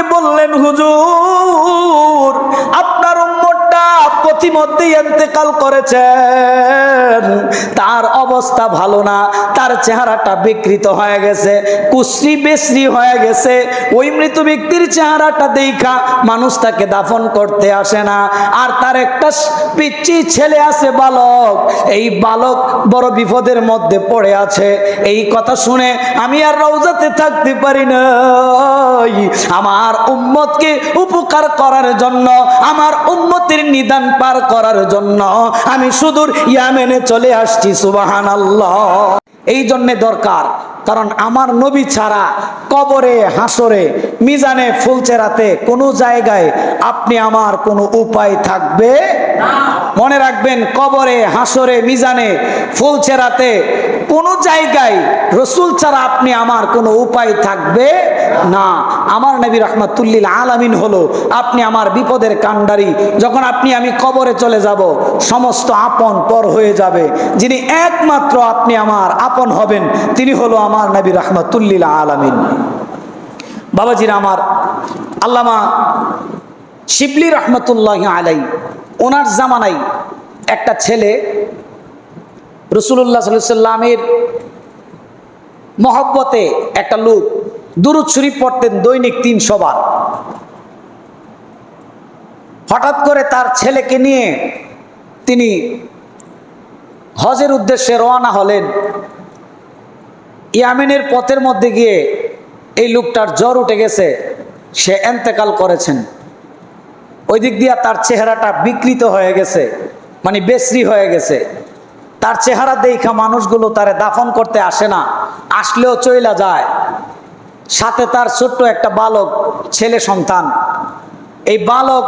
আমাকে বললেন হুজুর উম্মতটা প্রতিমধ্যে ইন্তেকাল করেছেন। তার অবস্থা ভালো না, তার চেহারাটা বিকৃত হয়ে গেছে, কুশ্রি বেশ্রি হয়ে গেছে। ওই মৃত ব্যক্তির চেহারাটা দেখা মানুষ তাকে দাফন করতে আসে না। আর তার একটা পিচ্ছি ছেলে আছে, বালক। এই বালক বড় বিপদের মধ্যে পড়ে আছে। এই কথা শুনে আমি আর রওজাতে থাকতে পারি না আমার উম্মতকে উপকার করার জন্য, আমার উম্মতের নিদান পার করার জন্য আমি সুদূর ইয়ামেনে চলে আসছি সুবাহান আল্লাহ এই জন্যে দরকার, কারণ আমার নবী ছাড়া কবরে, হাসরে, মিজানে, ফুলচেরাতে কোনো জায়গায় আপনি আমার কোনো উপায় থাকবে মনে রাখবেন, কবরে, হাসরে, মিজানে ফুলচেরাতে কোনো জায়গায় রসুল ছাড়া আপনি আমার কোনো উপায় থাকবে না। আমার নবী রহমাতুল্লিল আলামিন হলো আপনি আমার বিপদের কাণ্ডারি। যখন আপনি, আমি কবরে চলে যাব, সমস্ত আপন পর হয়ে যাবে। যিনি একমাত্র আপনি আমার আপন হবেন, তিনি হলো আমার নবী রহমাতুল্লিল আলামিন। বাবাজির আমার আল্লামা শিবলি রহমতুল্লাহ আলাই ওনার জামানাই একটা ছেলে রসুল্লাহ সাল্লামের মহব্বতে একটা লোক দুরুদ শরীফ পড়তেন দৈনিক তিনশো বার। হঠাৎ করে তার ছেলেকে নিয়ে তিনি হজের উদ্দেশ্যে রওনা হলেন। ইয়ামিনের পথের মধ্যে গিয়ে এই লোকটার জ্বর উঠে গেছে, সে এন্তেকাল করেছেন। ওই দিক দিয়া তার চেহারাটা বিকৃত হয়ে গেছে মানে বেশ্রী হয়ে গেছে। তার চেহারা দেখা মানুষগুলো তারে দাফন করতে আসে না, আসলেও চইলা যায়। সাথে তার ছোট্ট একটা বালক, ছেলে সন্তান। এই বালক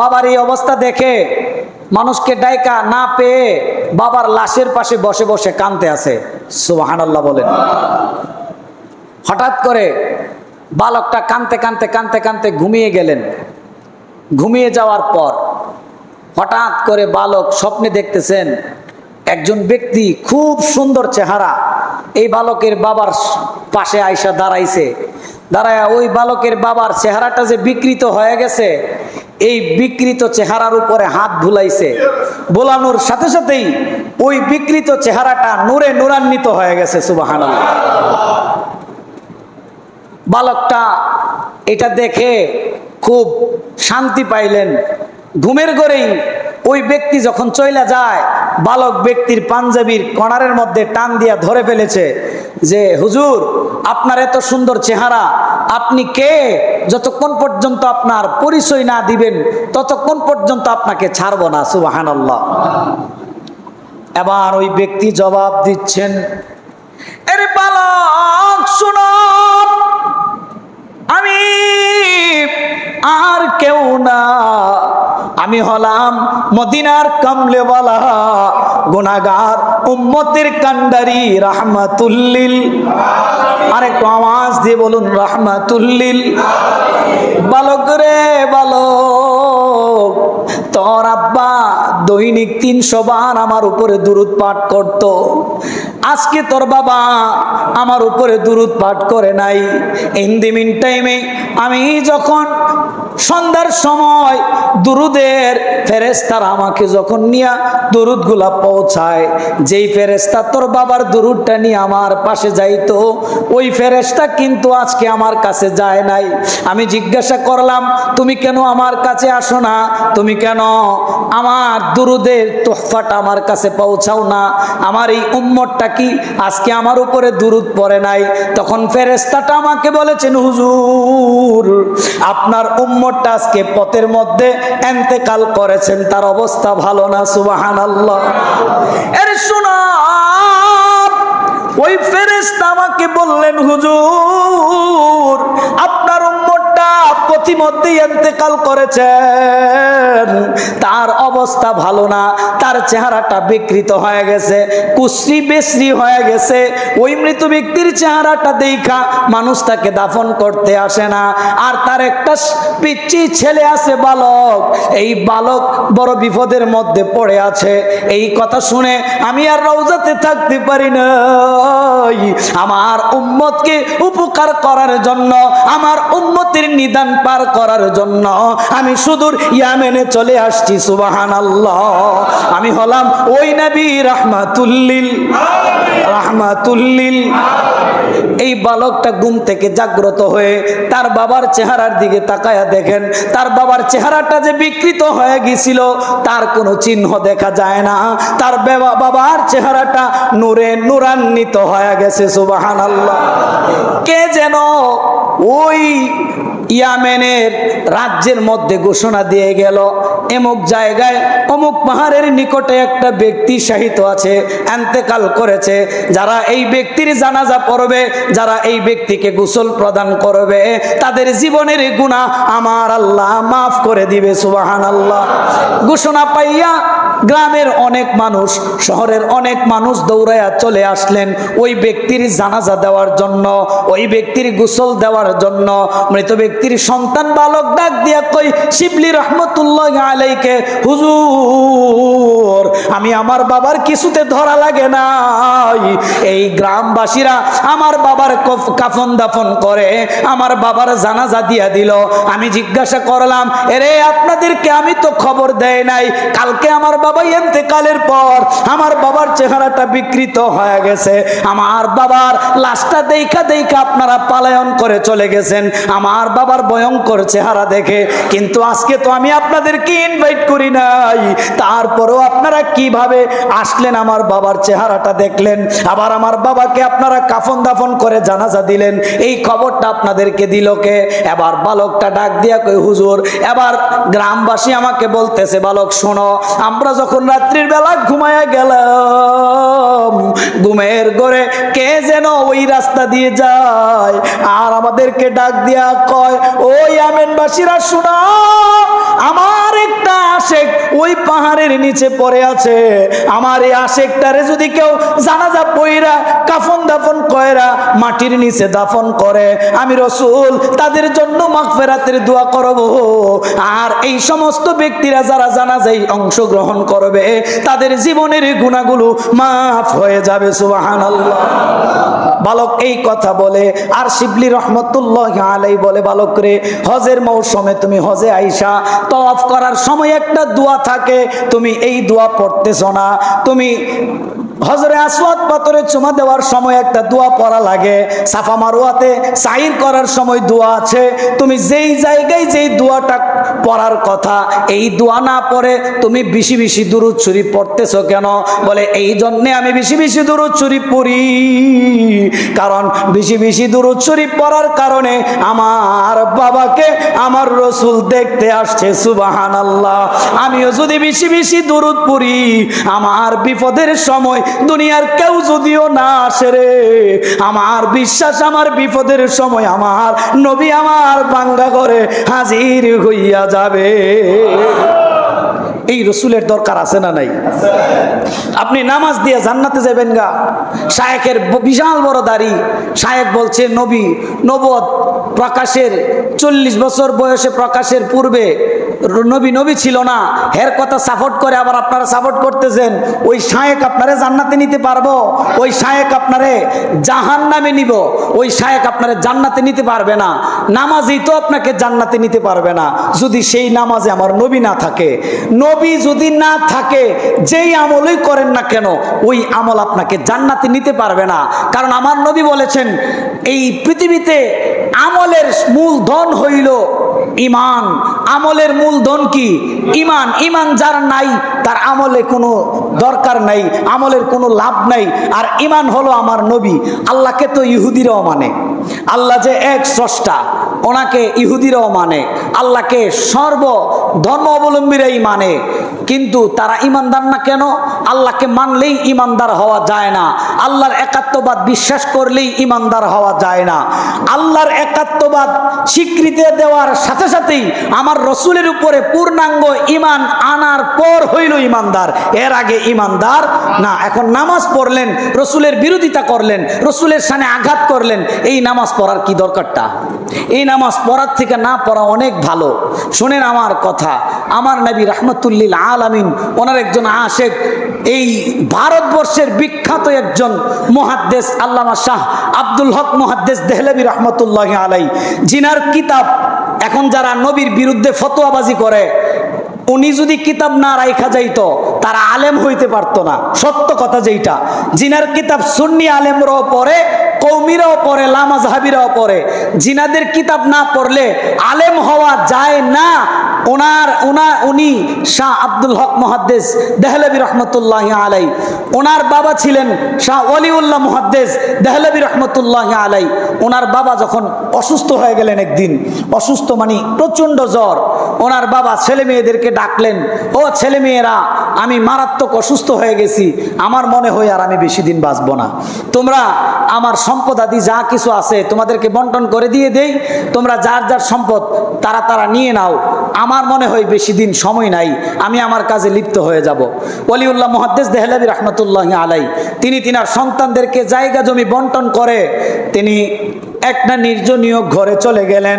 বাবার এই অবস্থা দেখে মানুষকে ডাইকা না পেয়ে বাবার লাশের পাশে বসে বসে কানতে আছে সুবাহান আল্লাহ বলেন। হঠাৎ করে বালকটা কানতে কানতে কানতে কানতে ঘুমিয়ে গেলেন। ঘুমিয়ে যাওয়ার পর হঠাৎ করে বালক স্বপ্নে দেখতেছেন একজন ব্যক্তি খুব সুন্দর চেহারা। এই বালকের বাবার পাশে আইসা দাঁড়াইছে। দাঁড়ায় ওই বালকের বাবার চেহারাটা যে বিকৃত হয়ে গেছে, এই বিকৃত চেহারার উপরে হাত ভুলাইছে বোলানোর সাথে সাথেই ওই বিকৃত চেহারাটা নূরে নূরান্বিত হয়ে গেছে সুবাহান বালকটা এটা দেখে খুব শান্তি পাইলেন। ঘুমের ঘরেই ওই ব্যক্তি যখন চইলা যায়, বালক ব্যক্তির পাঞ্জাবির কণারের মধ্যে টান দিয়া ধরে ফেলেছে যে, হুজুর, আপনার এত সুন্দর চেহারা, আপনি কে? যতক্ষণ পর্যন্ত আপনার পরিচয় না দিবেন, ততক্ষণ পর্যন্ত আপনাকে ছাড়বো না। সুবাহান এবার ওই ব্যক্তি জবাব দিচ্ছেন, এর বালক, শুনো, আমি আর কেউ না। আমি হলাম মদিনার কামলেওয়ালা গুনাগার উম্মতের কান্ডারি রাহমাতুল্লিল। আরেকটু আওয়াজ দিয়ে বলুন, রাহমাতুল্লিল। বালক রে বালক, তোর আব্বা দৈনিক তিনশো বার আমার উপরে দুরুদ পাঠ করত। আজকে তোর বাবা আমার উপরে দুরুদ পাঠ করে নাই। ইন দি মিন টাইমে আমি যখন সন্ধ্যার সময় দুরুদের ফেরেস্তার আমাকে যখন নিয়ে দুরুদগুলা পৌঁছায়, যেই ফেরেস্তা তোর বাবার দুরুদটা নিয়ে আমার পাশে যাইতো, ওই ফেরেস্তা কিন্তু আজকে আমার কাছে যায় নাই। আমি জিজ্ঞাসা করলাম, তুমি কেন আমার কাছে আসো না? তুমি কেন আমার দুরুদের তোহফাটা আমার কাছে পৌঁছাও না? আমার এই উম্মরটা কি আজকে আমার উপরে দুরুদ পড়ে নাই? তখন ফেরেস্তাটা আমাকে বলেছেন, হুজুর, আপনার উম্মতটা আজকে পথের মধ্যে এন্তেকাল করেছেন, তার অবস্থা ভালো না সুবাহান আল্লাহ এর শোনা ওই ফেরেস্তা আমাকে বললেন, হুজুর প্রতিমধ্যে ইন্তেকাল করেছেন। তার অবস্থা ভালো না, তার চেহারাটা বিকৃত হয়ে গেছে কুশ্রি বেশ্রি হয়ে গেছে। ওই মৃত ব্যক্তির চেহারাটা দেখা মানুষ তাকে দাফন করতে আসে না। আর তার একটা পিচ্ছি ছেলে আছে, বালক। এই বালক বড় বিপদের মধ্যে পড়ে আছে। এই কথা শুনে আমি আর রওজাতে থাকতে পারি না আমার উম্মতকে উপকার করার জন্য, আমার উম্মতের নিদান পার করার জন্য আমি সুদূর ইয়ামেনে চলে আসছি সুবাহান আল্লাহ আমি হলাম ওই নবী রাহমাতুল্লিল রাহমাতুল্লিল। এই বালকটা ঘুম থেকে জাগ্রত হয়ে তার বাবার চেহারার দিকে তাকায়া দেখেন, তার বাবার চেহারাটা যে বিকৃত হয়ে গিয়েছিল তার কোনো চিহ্ন দেখা যায় না। তার বাবার চেহারাটা নূরে নূরান্বিত হয়ে গেছে সুবাহান কে যেন ওই ইয়ামেনের রাজ্যের মধ্যে ঘোষণা দিয়ে গেল, এমুক জায়গায় অমুক পাহাড়ের নিকটে একটা ব্যক্তি শাহিত আছে, এন্তেকাল করেছে, যারা এই ব্যক্তির জানাজা পড়বে, যারা এই ব্যক্তিকে গোসল প্রদান করবে, তাদের জীবনের গুণা আমার আল্লাহ মাফ করে দিবে সুবাহান আল্লাহ ঘোষণা পাইয়া গ্রামের অনেক মানুষ, শহরের অনেক মানুষ দৌড়াইয়া চলে আসলেন ওই ব্যক্তির জানাজা দেওয়ার জন্য, ওই ব্যক্তির গোসল দেওয়ার জন্য, মৃত ব্যক্তির সন্তান বালক ডাক দিয়া কই শিবলি রহমতুল্লাহ আলাইকে, হুজুর, আমি আমার বাবার কিছুতে ধরা লাগে নাই। এই গ্রামবাসীরা আমার বাবার কাফন দাফন করে, আমার বাবার জানাজা দিয়া দিল। আমি জিজ্ঞাসা করলাম, এরে, আপনাদেরকে আমি তো খবর দেয় নাই। কালকে আমার বাবা এতেকালের পর আমার বাবার চেহারাটা বিকৃত হয়ে গেছে। আমার বাবার লাশটা দেখা দেখা আপনারা পালায়ন করে চলে গেছেন। আমার বাবার ভয়ঙ্কর চেহারা দেখে, কিন্তু আজকে তো আমি আপনাদেরকে ইনভাইট করি নাই। তারপরেও আপনারা কীভাবে আসলেন আমার বাবার চেহারাটা দেখলেন? আবার আমার বাবাকে আপনারা কাফন দাফন করে জানাজা দিলেন। এই খবরটা আপনাদেরকে দিল কে? এবার বালকটা ডাক দিয়া কই হুজুর, এবার গ্রামবাসী আমাকে বলতেছে, বালক, শোনো, আমরা যখন রাত্রির বেলা ঘুমায়া গেলাম, ঘুমের ঘরে কে যেন ওই রাস্তা দিয়ে যায়, আর আমাদেরকে ডাক দিয়া কয়, ওই আমার একটা আশেক ওই পাহাড়ের নিচে পড়ে আছে। আমার এই আশেকটারে যদি কেউ জানাজা পইরা কাফন দাফন কয়রা মাটির নিচে দাফন করে, আমি রসুল, তাদের জন্য মাগফেরাতের দোয়া করব। আর এই সমস্ত ব্যক্তিরা যারা জানাজাই অংশগ্রহণ করবে, তাদের জীবনের গুণাগুলো মাফ হয়ে যাবে সুবাহান আল্লাহ বালক এই কথা বলে, আর শিবলি রহমতুল্লাহ আলাই বলে, বালক রে, হজের মৌসুমে তুমি হজে আইসা তফ করার সময় একটা দোয়া থাকে, তুমি এই দোয়া পড়তেছ না। তুমি হজরে আসওয়াদ পাথরে চুমা দেওয়ার সময় একটা দোয়া পড়া লাগে, সাফা মারুয়াতে সাইর করার সময় দোয়া আছে। তুমি যেই জায়গায় যেই দোয়াটা পড়ার কথা, এই দোয়া না পড়ে তুমি বেশি বেশি দুরুদ ছুরি পড়তেছো কেন? বলে এই জন্যে আমি বেশি বেশি দুরুদ ছুরি পড়ি। কারণ বেশি বেশি দুরুদ শরীফ পড়ার কারণে আমার বাবাকে, আমার রসুল দেখতে আসছে সুবাহান আল্লাহ আমিও যদি বেশি বেশি দুরুদ পড়ি, আমার বিপদের সময় দুনিয়ার কেউ যদিও না আসে রে। আমার বিশ্বাস, আমার বিপদের সময় আমার নবী আমার বাঙ্গা করে হাজির হইয়া যাবে। এই রসুলের দরকার আছে না নাই? আপনি নামাজ দিয়ে জান্নাতে যাবেন গা। শায়েকের বিশাল বড় দাড়ি। শায়েক বলছে, নবী, নবদ প্রকাশের চল্লিশ বছর বয়সে প্রকাশের পূর্বে নবী নবী ছিল না। হের কথা সাপোর্ট করে আবার আপনারা সাপোর্ট করতেছেন। ওই শায়েক আপনারে জান্নাতে নিতে পারব। ওই শায়েক আপনারে জাহান নামে নিব। ওই শায়েক আপনারে জান্নাতে নিতে পারবে না। নামাজই তো আপনাকে জান্নাতে নিতে পারবে না। যদি সেই নামাজে আমার নবী না থাকে, নবী যদি না থাকে, যেই আমলই করেন না কেন, ওই আমল আপনাকে জান্নাতে নিতে পারবে না। কারণ আমার নবী বলেছেন, এই পৃথিবীতে আমলের মূল ধন হইল ইমান আমলের মূল ধন কি? ইমান ইমান যার নাই, তার আমলে কোনো দরকার নাই, আমলের কোনো লাভ নাই। আর ইমান হলো আমার নবী। আল্লাহকে তো ইহুদিরাও মানে। আল্লাহ যে এক স্রষ্টা, ওনাকে ইহুদিরাও মানে। আল্লাহকে সর্ব ধর্ম অবলম্বীরাই মানে। কিন্তু তারা ইমানদার না কেন? আল্লাহকে মানলেই ইমানদার হওয়া যায় না। আল্লাহর একাত্মবাদ বিশ্বাস করলেই ইমানদার হওয়া যায় না। আল্লাহর একাত্মবাদ স্বীকৃতি দেওয়ার সাথে সাথেই আমার রসুলের উপরে পূর্ণাঙ্গ ইমান আনার পর হইল ইমানদার। এর আগে ইমানদার না, এখন নামাজ পড়লেন, রসুলের বিরোধিতা করলেন, রসুলের সামনে আঘাত করলেন। এই নামাজ পড়ার কি দরকারটা? এই নামাজ পড়ার থেকে না পড়া অনেক ভালো। শোনেন আমার কথা। আমার নবী রহমতুল্লিল আলামিন ওনার একজন আশেক, এই ভারতবর্ষের বিখ্যাত একজন মহাদ্দেশ আল্লামা শাহ আব্দুল হক মহাদ্দেশ দেহলবী রহমতুল্লাহ আলাই জিনার কিতাব এখন যারা নবীর বিরুদ্ধে ফতোয়াবাজি করে, উনি যদি কিতাব না রাইখা যাইত, তারা আলেম হইতে পারতো না। সত্য কথা যেইটা। জিনার কিতাব সুন্নি আলেমরাও পড়ে কৌমিরাও পড়ে লামাজ হাবিরাও পড়ে। জিনাদের কিতাব না পড়লে আলেম হওয়া যায় না। ওনার ওনার উনি শাহ আব্দুল হক মহাদ্দেস দেহলবী রহমতুল্লাহ আলাই। ওনার বাবা ছিলেন শাহ অলিউল্লাহ মহাদ্দেস দেহলবী রহমতুল্লাহ আলাই। ওনার বাবা যখন অসুস্থ হয়ে গেলেন একদিন, অসুস্থ মানে প্রচণ্ড জ্বর। ওনার বাবা ছেলে মেয়েদেরকে ডাকলেন, ও ছেলে মেয়েরা, আমি মারাত্মক অসুস্থ হয়ে গেছি, আমার মনে হয় আর আমি বেশি দিন বাঁচবো না। তোমরা আমার সম্পদ আদি যা কিছু আছে তোমাদেরকে বন্টন করে দিয়ে দেই। তোমরা যার যার সম্পদ তারা তারা নিয়ে নাও। আমার মনে হয় বেশি দিন সময় নাই, আমি আমার কাজে লিপ্ত হয়ে যাব। অলিউল্লাহ মহাদ্দেস দেহলাবি রহমতুল্লাহ আলাই তিনি তিনার সন্তানদেরকে জায়গা জমি বন্টন করে, তিনি একটা নির্জনীয় ঘরে চলে গেলেন।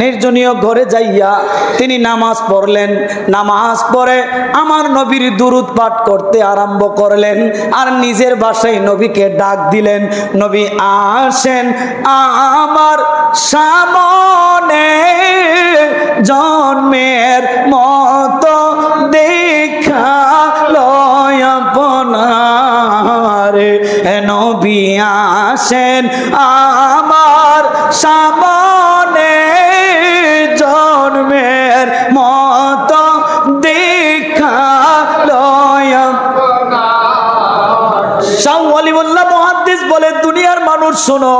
নির্জনীয় ঘরে যাইয়া তিনি নামাজ পড়লেন। নামাজ পড়ে আমার নবীর দুরুদ পাঠ করতে আরম্ভ করলেন আর নিজের বাসায় নবীকে ডাক দিলেন, নবী আসেন আমার সামনে জন্মের মতো দেখা লয় আপনারে। নবী আসেন আমার সামনে, জন্মের মতো দেখা লয় শাহ ওয়ালিউল্লাহ মুহাদ্দিস বলে, দুনিয়ার মানুষ শোনো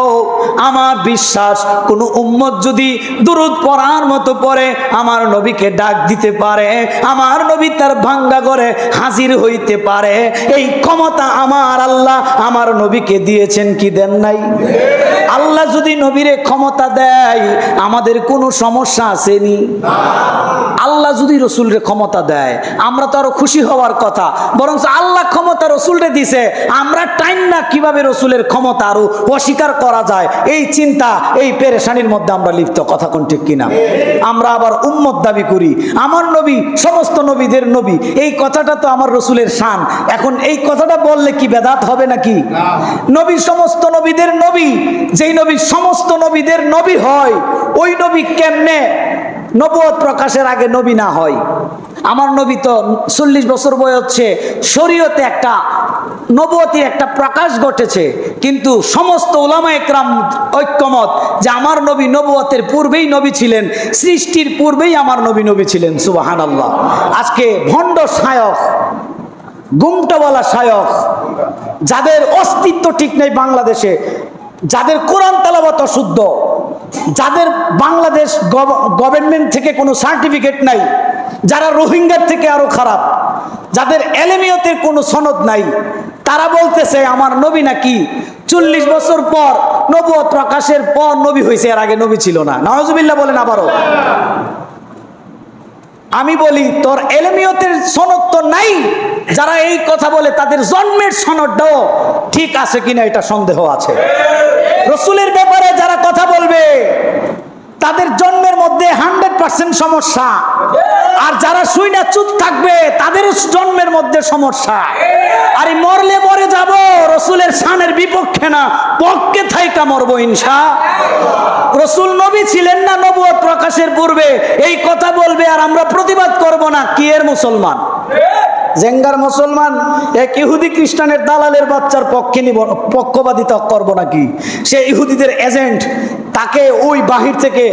আমার বিশ্বাস, কোন উম্মত যদি দুরুদ পড়ার মতো পড়ে, আমার নবীকে ডাক দিতে পারে, আমার নবী তার ভাঙ্গা করে হাজির হইতে পারে। এই ক্ষমতা আমার আল্লাহ আমার নবীকে দিয়েছেন কি দেন নাই? আল্লাহ যদি নবীরে ক্ষমতা দেয়, আমাদের কোনো সমস্যা আসেনি। আল্লাহ যদি রসুলরে ক্ষমতা দেয়, আমরা তো আরও খুশি হওয়ার কথা। বরং আল্লাহ ক্ষমতা রসুলরে দিছে, আমরা টাইম না কীভাবে রসুলের ক্ষমতা আরও অস্বীকার করা যায় এই চিন্তা, এই পেরেশানির মধ্যে আমরা লিপ্ত, কথা কোন ঠিক কিনা? আমরা আবার উম্মত দাবি করি। আমার নবী, সমস্ত নবীদের নবী। এই কথাটা তো আমার রসুলের শান। এখন এই কথাটা বললে কি বেদাত হবে নাকি? নবী সমস্ত নবীদের নবী। যেই নবী সমস্ত নবীদের নবী হয়, ওই নবী কেমনে নবুয়ত প্রকাশের আগে নবী না হয়? আমার নবী তো চল্লিশ বছর বয়স শরীয়তে একটা নবতির একটা প্রকাশ ঘটেছে। কিন্তু সমস্ত ওলামা একরাম ঐক্যমত যে আমার নবী নবুয়তের পূর্বেই নবী ছিলেন, সৃষ্টির পূর্বেই আমার নবী নবী ছিলেন সুবাহান আল্লাহ আজকে ভণ্ড সায়ক গুমটাওয়ালা সায়ক যাদের অস্তিত্ব ঠিক নেই বাংলাদেশে, যাদের কোরআন তালাবাত অশুদ্ধ, যাদের বাংলাদেশ গভর্নমেন্ট থেকে কোনো সার্টিফিকেট নাই যারা রোহিঙ্গার থেকে আরও খারাপ, যাদের এলেমিয়তের কোনো সনদ নাই, তারা বলতেছে, আমার নবী নাকি চল্লিশ বছর পর নবুয়ত প্রকাশের পর নবী হয়েছে এর আগে নবী ছিল না। নওয়াজবিল্লাহ বলেন আবারও। আমি বলি, তোর এলেমিয়তের সনদ তো নাই, যারা এই কথা বলে, তাদের জন্মের সনদটাও ঠিক আছে কিনা, এটা সন্দেহ আছে। রসুলের ব্যাপারে যারা কথা বলবে তাদের জন্মের মধ্যে হান্ড্রেড পার্সেন্ট সমস্যা। আর যারা শুই না চুপ থাকবে, তাদেরও জন্মের মধ্যে সমস্যা। আর মরলে মরে যাব, রসুলের শানের বিপক্ষে না, পক্ষে থাইকা মরবো ইনসা রসুল নবী ছিলেন না নবুয়ত প্রকাশের পূর্বে, এই কথা বলবে আর আমরা প্রতিবাদ করব না, কি এর মুসলমান? জেঙ্গার মুসলমান এক ইহুদি খ্রিস্টানের দালালের বাচ্চার পক্ষে নিব পক্ষপাতিতা করব নাকি? সে ইহুদিদের এজেন্ট, তাকে ওই বাহির থেকে,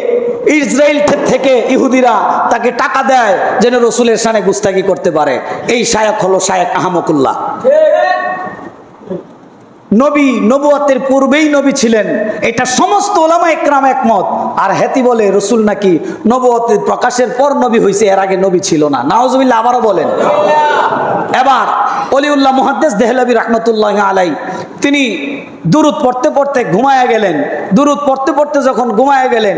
ইসরায়েল থেকে ইহুদিরা তাকে টাকা দেয় যেন রসুলের সানে গুস্তাকি করতে পারে। এই শায়ক হলো শায়ক আহমকুল্লাহ নবী নবুয়াতের পূর্বেই নবী ছিলেন। এটা সমস্ত ওলামা একরাম একমত। আর হেতি বলে, রসুল নাকি নবুয়াতের প্রকাশের পর নবী হয়েছে এর আগে নবী ছিল না। নাওজবিল্লা আবারও বলেন। এবার অলিউল্লাহ মহাদ্দেস দেহলাবি রহমতুল্লাহ আলাই তিনি দুরুদ পড়তে পড়তে ঘুমায়া গেলেন। দুরুদ পড়তে পড়তে যখন ঘুমায়া গেলেন